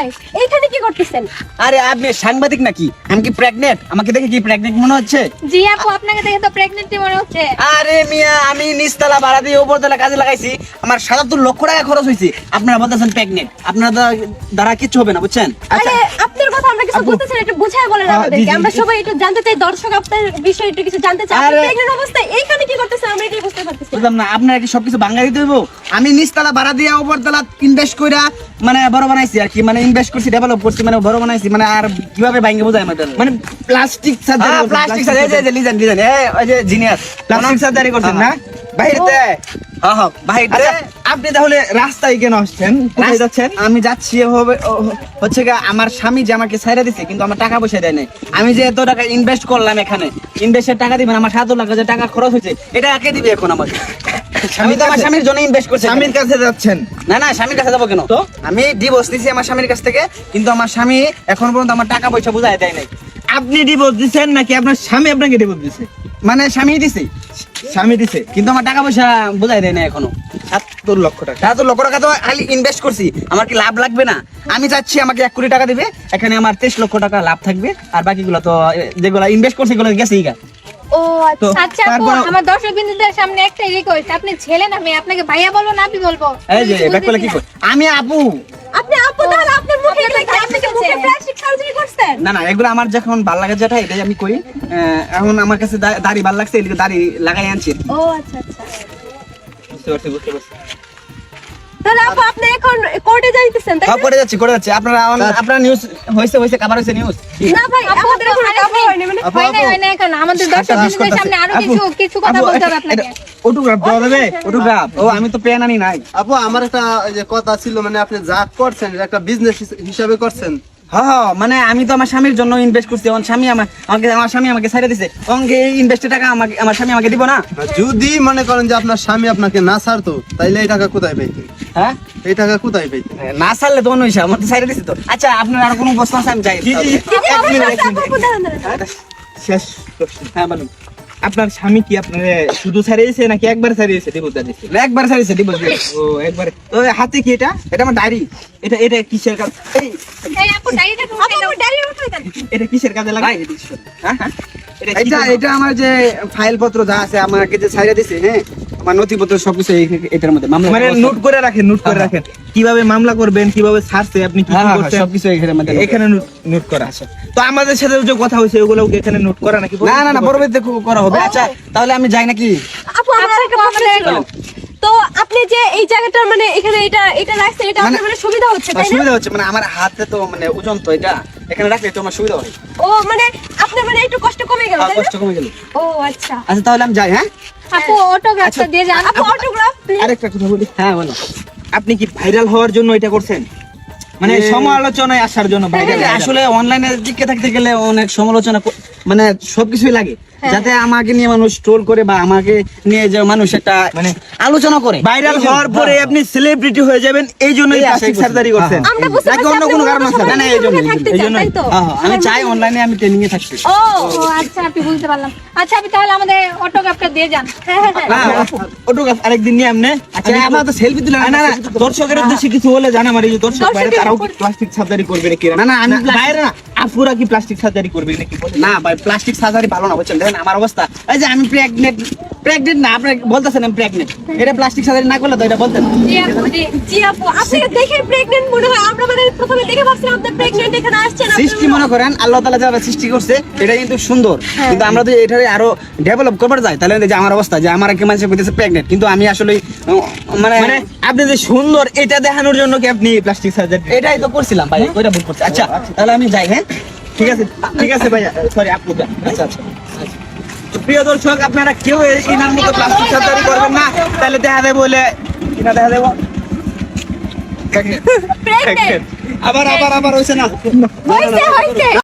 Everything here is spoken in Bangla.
ভাই এইখানে কি করতেছেন? আরে আপনি সাংবাদিক নাকি? আমি কি প্রেগনেন্ট আমাকে দেখে কি প্রেগনেন্ট মনে হচ্ছে? জি আপু আপনাকে দেখে তো প্রেগনেন্সি মনে হচ্ছে। আরে মিয়া আমি নিচতলা ভাড়া দিয়ে উপরতলা কাজে লাগাইছি। আমার সাতাত্তর লক্ষ টাকা খরচ হয়েছে আপনারা বলতেছেন প্রেগনেন্ট আপনার দ্বারা- কিচ্ছু হবে না বুঝছেন? আমরা কিছু বলতেছেন একটু বুঝায় বলেন হ্যাঁ, আমাদেরকে। আমরা সবাই একটু জানতে চাই দর্শক আপনার বিষয়ে একটু কিছু জানতে চাই। আপনি প্রেগনেন্ট অবস্থায় এইখানে কি করতেছেন আমরা এটাই বুঝতে পারতেছি বুঝলাম না আপনারা কি সবকিছু বাঙালি দেবো আমি নিচতলা ভাড়া দিয়ে উপরতলা ইনভেস্ট কইরা মানে বড় বানাইছি আর কি মানে ইনভেস্ট করছি ডেভেলপ করছি মানে বড় বানাইছি মানে আর কীভাবে ভাঙ্গে বোঝায় আমাদের? মানে প্লাস্টিক সার্জারি হ্যাঁ প্লাস্টিক সার্জারি এই যে লিজেন লিজেন এই যে জিনিয়াস। প্লাস্টিক সার্জারি করছেন না? বাহিরতে হ্যাঁ হ্যাঁ বাহিরতে আচ্ছা আপনি তাহলে রাস্তায় কেন আসছেন? কোথায় যাচ্ছেন? আমি যাচ্ছি হবে হচ্ছে গা আমার স্বামী যে আমাকে ছেড়ে দিছে কিন্তু আমার টাকা পয়সা দেয় নাই। আমি যে এত টাকা ইনভেস্ট করলাম এখানে ইনভেস্টের টাকা দিবেন আমার সাত লাখ যে টাকা খরচ হয়েছে এটা কে দিবে এখন আমাকে আমি তো আমার? স্বামীর জন্য ইনভেস্ট করছি স্বামীর কাছে যাচ্ছেন। না না স্বামীর কাছে যাব কেন? তো? আমি ডিভোর্স নিছি আমার স্বামীর কাছ থেকে কিন্তু আমার স্বামী এখন পর্যন্ত আমার টাকা পয়সা বুঝাই দেয় নাই। আপনি ডিভোর্স দিচ্ছেন নাকি আপনার স্বামী আপনাকে ডিভোর্স দিছে? মানে স্বামী দিছে। স্বামী দিছে। কিন্তু আমার টাকা পয়সা বুঝাই দেয় না এখনও। সাতাত্তর লক্ষ টাকা। লক্ষ টাকা তো খালি ইনভেস্ট করছি। আমার কি লাভ লাগবে না? আমি চাচ্ছি আমাকে এক কোটি টাকা দিবে এখানে আমার তেইশ লক্ষ টাকা লাভ থাকবে আর বাকিগুলো তো যেগুলো ইনভেস্ট করছি এগুলো গেছে গা। ও আচ্ছা আচ্ছা আমার দর্শক বিন্দুদের সামনে একটা রিকোয়েস্ট আপনি ছেলে না মেয়ে আপনাকে ভাইয়া বলব না আপনি বলব? এই যে ব্যাক করলে কি কর আমি আপু। আপনি আপু তাহলে আপনার মুখে এগুলো আপনি কি মুখে প্লাস্টিক সার্জারি করছেন? না না এগুলো আমার যখন ভালো লাগে যেটা এটাই আমি করি এখন আমার কাছে দাড়ি ভালো লাগছে এদিকে দাড়ি লাগাই আনছি। ও আচ্ছা আচ্ছা। পারছি বুঝতে পারছি। তাহলে আপু আপনি এখন কোর্টে যাইতেছেন তাই সব যাচ্ছি করে যাচ্ছি। আপনারা আপনারা নিউজ হয়েছে হয়েছে কাবার হয়েছে নিউজ না ভাই আমাদের এখন কাভার হয়নি মানে হয় না হয় না এখন। আমাদের দর্শক বিন্দুদের সামনে আরও কিছু কিছু কথা বলতে হবে আপনাকে। অটোগ্রাফ দেওয়া যাবে? ফটোগ্রাফ ও আমি তো পেন আনি নাই। আপু আমার একটা কথা ছিল মানে আপনি যা করছেন একটা বিজনেস হিসাবে করছেন। হ্যাঁ হ্যাঁ, মানে আমি তো আমার স্বামীর জন্য ইনভেস্ট করছি আমার স্বামী আমার আমাকে আমার স্বামী আমাকে ছেড়ে দিছে অঙ্গে এই ইনভেস্টের টাকা আমাকে আমার স্বামী আমাকে দিব না যদি মনে করেন যে আপনার স্বামী আপনাকে না ছাড়তো তাইলে এই টাকা কোথায় পাইতেন হ্যাঁ এই টাকা কোথায় পাইতেন না ছাড়লে তো অন্য হিসাব আমার তো ছেড়ে দিছে তো আচ্ছা আপনার আর কোনো প্রশ্ন আছে আমি যাই। শেষ হ্যাঁ বলুন আপনার স্বামী কি আপনার শুধু ছাড়িয়েছে নাকি একবার ছাড়িয়েছে? ডিভোর্স দিয়েছে না, একবার ছাড়িয়েছে ডিভোর্স ও একবার। তো হাতে কি এটা? এটা আমার ডায়েরি। এটা এটা কিসের কাজ? এটা কিসের কাজে লাগাই হ্যাঁ হ্যাঁ। এটা এটা? আমার যে ফাইল পত্র যা আছে আমাকে যে ছাইড়ে দিছে হ্যাঁ? আমার নথিপত্র সবকিছু এটার মধ্যে মামলা মানে নোট করে রাখেন নোট করে হ্যাঁ, রাখেন। কীভাবে মামলা করবেন কীভাবে ছাড়ছে আপনি কি হ্যাঁ, হ্যাঁ, করছেন? সবকিছু এখানের মধ্যে এখানে নোট করা আছে। তো আমাদের সাথে যে কথা হয়েছে ওগুলো এখানে নোট করা নাকি না না না পরবর্তীতে? করা হবে। আচ্ছা তাহলে আমি যাই নাকি? আপু আমার একটা প্রশ্ন। তো আপনি যে এই জায়গাটার মানে এখানে এটা এটা রাখছেন এটা আপনার মানে- মানে সুবিধা হচ্ছে তাই না? সুবিধা হচ্ছে মানে আমার হাতে তো মানে ওজন তো এটা। এখানে রাখলে তো আমার সুবিধা হয়। ও মানে আপনার মানে একটু কষ্ট কমে গেল? কষ্ট কমে গেল। ও আচ্ছা। আচ্ছা তাহলে আমি যাই হ্যাঁ? আপু অটোগ্রাফটা দিয়ে যান। আপু অটোগ্রাফ আরেকটা কথা বলি। হ্যাঁ বলো। আপনি কি ভাইরাল হওয়ার জন্য এটা করছেন? মানে সমালোচনায় আসার জন্য আসলে অনলাইনে টিকে থাকতে গেলে অনেক সমালোচনা মানে সবকিছুই লাগে। যাতে আমাকে নিয়ে মানুষ ট্রোল করে বা আমাকে নিয়ে যে মানুষ একটা মানে আলোচনা করে। ভাইরাল হওয়ার পরে হ্যাঁ। আপনি সেলিব্রিটি হয়ে যাবেন এই জন্যই আশাই সার্জারি করছেন। হ্যাঁ, আমরা নাকি অন্য কোনো কারণ আছে? না, না, এই থাকতে এই? হ্যাঁ, হ্যাঁ, আমি চাই অনলাইনে আমি ট্রেনিং এ থাকছি ও আচ্ছা আপনি বুঝতে পারলাম। আচ্ছা আপনি তাহলে আমাদের অটোগ্রাফটা দিয়ে যান। হ্যাঁ হ্যাঁ হ্যাঁ। হ্যাঁ, অটোগ্রাফ আরেকদিন নিয়ে আমনে আচ্ছা আপনারা তো সেলফি তুলে না না দর্শকের উদ্দেশ্যে কিছু হলে জানা মারি দর্শক বাইরে তারাও কি প্লাস্টিক সার্জারি করবে নাকি? না, না, আমি বাইরে না আপুরা কি প্লাস্টিক সার্জারি করবে নাকি না ভাই প্লাস্টিক সার্জারি ভালো না বুঝছেন? দেখেন আমার অবস্থা। এই যে আমি প্রেগনেন্ট প্রেগনেন্ট না আপনি বলতেছেন আমি প্রেগনেন্ট এটা প্লাস্টিক সার্জারি না করলে তো এটা বলতেন। জি আপু জি জি আপু আপনাকে দেখে প্রেগনেন্ট মনে হয় আমরা মানে প্রথমে দেখে ভাবছিলাম আপনি প্রেগনেন্ট এখানে আসছেন। আপনি সৃষ্টি মনে করেন আল্লাহ তালা যারা সৃষ্টি করছে এটা কিন্তু সুন্দর। হ্যাঁ। কিন্তু আমরা যদি এটারে আরও ডেভেলপ করবার যাই তাহলে যে আমার অবস্থা যে আমার একটা মানুষ করতেছে প্রেগনেন্ট কিন্তু আমি আসলে মানে মানে আপনি যে সুন্দর এটা দেখানোর জন্য কি আপনি প্লাস্টিক সার্জারি এটাই তো করছিলাম ভাই ওইটা ভুল করছি। আচ্ছা তাহলে আমি যাই হ্যাঁ? ঠিক আছে ঠিক আছে ভাইয়া সরি আপু আচ্ছা আচ্ছা। তো প্রিয় দর্শক আপনারা কেউ এই- ইনার মতো প্লাস্টিক সার্জারি করবেন না তাহলে দেখা দেবে বলে কিনা দেখা দেবো? প্রেগন্যান্ট আবার আবার আবার হয়েছে না।